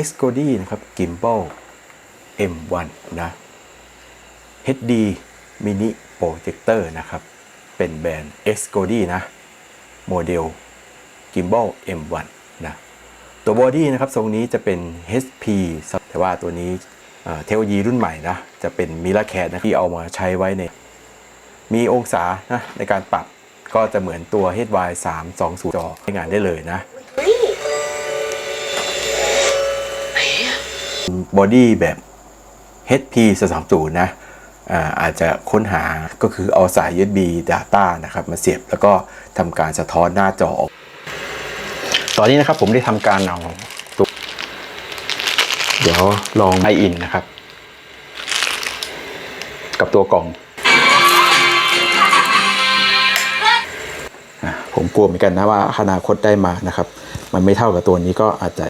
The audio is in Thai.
e x c o d y นะครับ Gimbal M1 นะ HD Mini Projector นะครับ เป็นแบรนด์ e x c o d y นะ โมเดล Gimbal M1 นะ ตัวบอดี้นะครับ ทรงนี้จะเป็น HP แต่ว่าตัวนี้เทคโนโลยีรุ่นใหม่นะ จะเป็นมิล r แค t นะที่เอามาใช้ไว้ใน มีองศานะในการปรับก็จะเหมือนตัว HY 320จอใช้งานได้เลยนะ บอดี้แบบ HP 330นะอ่าอาจจะค้นหาก็คือเอาสาย USB Data นะครับมาเสียบแล้วก็ทำการสะท้อนหน้าจอออก ตอนนี้นะครับผมได้ทำการเอาตัวเดี๋ยวลองไออินนะครับ กับตัวกล่องผมกลัวเหมือนกันนะว่าอนาคตได้มานะครับ มันไม่เท่ากับตัวนี้ก็อาจจะ